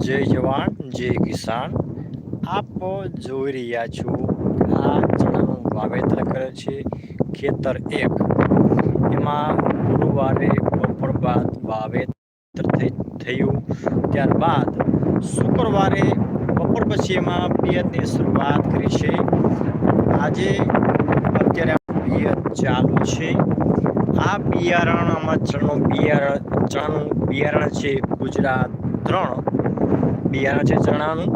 જય જવાન, જય કિસાન. આપ જોઈ રહ્યા છો આ ચણાનું વાવેતર કરે છે ખેતર એક. એમાં ગુરુવારે બપોર બાદ વાવેતર થયું. ત્યારબાદ શુક્રવારે બપોર પછી એમાં પિયતની શરૂઆત કરી છે. આજે અત્યારે પિયત ચાલુ છે. આ બિયારણ આમાં ચણનું બિયારણ, ચણાનું બિયારણ છે ગુજરાત ત્રણ. બિયારણ છે ચણાનું.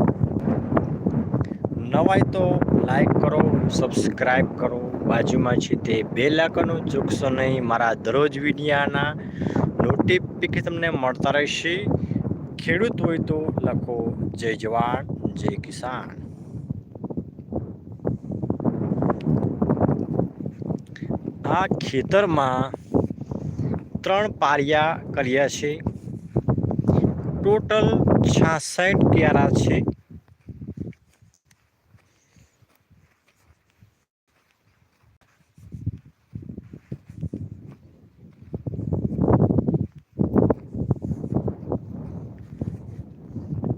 નવાય તો લાઈક કરો સબસ્ક્રાઈબ કરો. બાજુમાં છે તે બે લાખનું ચૂકશો નહીં, મારા દરરોજ વિડિયાના નોટિફિકેશન તમને મળતા રહેશે. ખેડૂત હોય તો લખો, જય જવાન, જય કિસાન. આ ખેતરમાં ત્રણ પારિયા કર્યા છે. ટોટલ છાસઠ પ્યારા છે.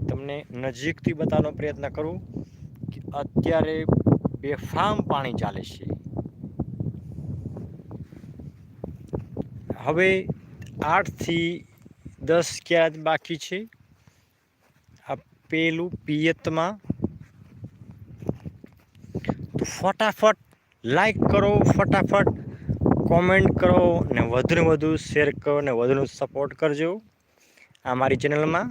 તમને નજીકથી બતાવવાનો પ્રયત્ન કરું કે અત્યારે બેફામ પાણી ચાલે છે. હવે આઠથી દસ ક્યાર બાકી છે. આ પેલું પિયતમાં ફટાફટ લાઈક કરો, ફટાફટ કોમેન્ટ કરો ને વધુને વધુ શેર કરો ને વધુને સપોર્ટ કરજો આ મારી ચેનલમાં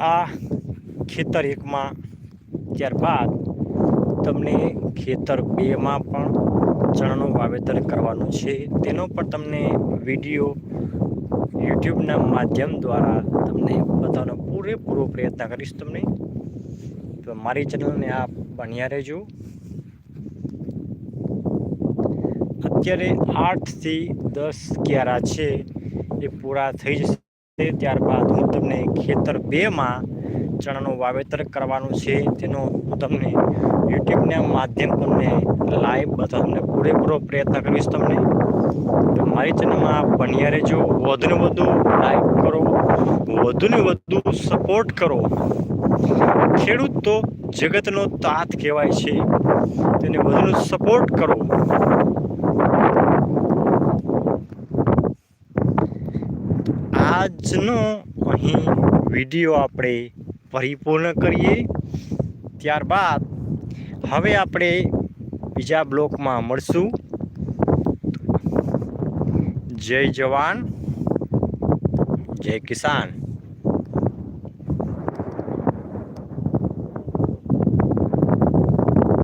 આ ખેતર એકમાં ત્યારબાદ તમને ખેતર બેમાં પણ ચણાનું વાવેતર કરવાનું છે. તેનો પણ તમને વીડિયો યુટ્યુબના માધ્યમ દ્વારા તમને બતાવવાનો પૂરેપૂરો પ્રયત્ન કરીશ તમને. તો મારી ચેનલને આપ બન્યા રહેજો. અત્યારે આઠથી દસ ક્યારા છે એ પૂરા થઈ જશે. ત્યારબાદ હું તમને ખેતર બેમાં ચણાનું વાવેતર કરવાનું છે. તેનો હું તમને યુટ્યુબના માધ્યમ તમને લાઈવ અથવા તમને પૂરેપૂરો પ્રયત્ન કરીશ તમને. તો મારી ચેનલમાં બન્યા રહેજો. વધુને વધુ લાઈક કરો. વધુને વધુ સપોર્ટ કરો. ખેડૂત તો જગતનો તાત કહેવાય છે. તેને વધુ સપોર્ટ કરો. આજનો અહીં વીડિયો આપણે પરિપૂર્ણ કરીએ. ત્યારબાદ હવે આપણે બીજા બ્લોકમાં મળશું. જય જવાન, જય કિસાન.